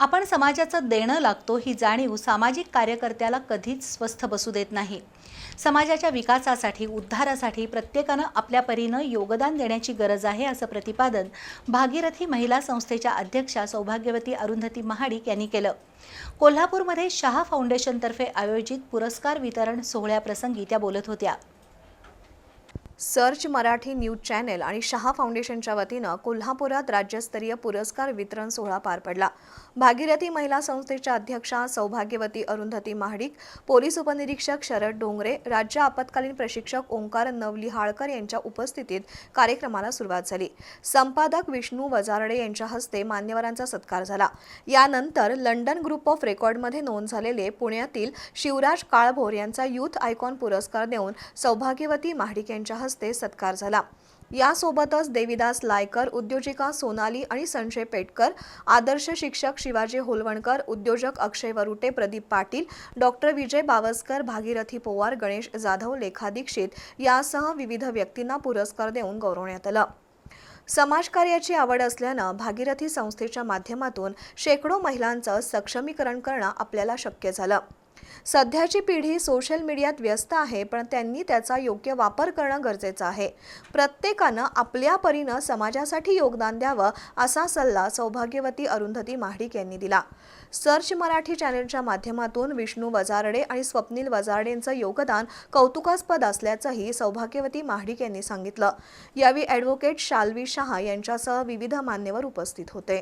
आपण समाजाचं देणं लागतो ही जाणीव सामाजिक कार्यकर्त्याला कधीच स्वस्थ बसू देत नाही. समाजाच्या विकासासाठी उद्धारासाठी प्रत्येकानं आपल्या परीनं योगदान देण्याची गरज आहे असं प्रतिपादन भागीरथी महिला संस्थेच्या अध्यक्षा सौभाग्यवती अरुंधती महाडिक यांनी केलं. कोल्हापूरमध्ये शहा फाउंडेशनतर्फे आयोजित पुरस्कार वितरण सोहळ्याप्रसंगी त्या बोलत होत्या. सर्च मराठी न्यूज चॅनेल आणि शहा फाउंडेशनच्या वतीनं कोल्हापुरात राज्यस्तरीय पुरस्कार वितरण सोहळा पार पडला. भागीरथी महिला संस्थेच्या अध्यक्षा सौभाग्यवती अरुंधती महाडिक पोलीस उपनिरीक्षक शरद डोंगरे राज्य आपत्कालीन प्रशिक्षक ओंकार नवलिहाळकर यांच्या उपस्थितीत कार्यक्रमाला सुरुवात झाली. संपादक विष्णू वजारडे यांच्या हस्ते मान्यवरांचा सत्कार झाला. यानंतर लंडन ग्रुप ऑफ रेकॉर्डमध्ये नोंद झालेले पुण्यातील शिवराज काळभोर यांचा युथ आयकॉन पुरस्कार देऊन सौभाग्यवती महाडिक यांच्या हस्ते सत्कार झाला. यासोबतच देविदास लायकर उद्योजिका सोनाली आणि संजय पेटकर आदर्श शिक्षक शिवाजी होलवणकर उद्योजक अक्षय वरुटे प्रदीप पाटील डॉक्टर विजय बावस्कर भागीरथी पोवार गणेश जाधव लेखा दीक्षित यासह विविध व्यक्तींना पुरस्कार देऊन गौरवण्यात आलं. समाजकार्याची आवड असल्यानं भागीरथी संस्थेच्या माध्यमातून शेकडो महिलांचं सक्षमीकरण करणं आपल्याला शक्य झालं. सध्याची पिढी सोशल मीडियात व्यस्त आहे पण त्यांनी त्याचा योग्य वापर करणं गरजेचं आहे. प्रत्येकानं आपल्या परीनं समाजासाठी योगदान द्यावं असा सल्ला सौभाग्यवती अरुंधती महाडिक यांनी दिला. सर्च मराठी चॅनेलच्या माध्यमातून विष्णू वजारडे आणि स्वप्नील वजारडेंचं योगदान कौतुकास्पद असल्याचंही सौभाग्यवती महाडिक यांनी सांगितलं. यावेळी ॲडव्होकेट शाल्वी शहा यांच्यासह विविध मान्यवर उपस्थित होते.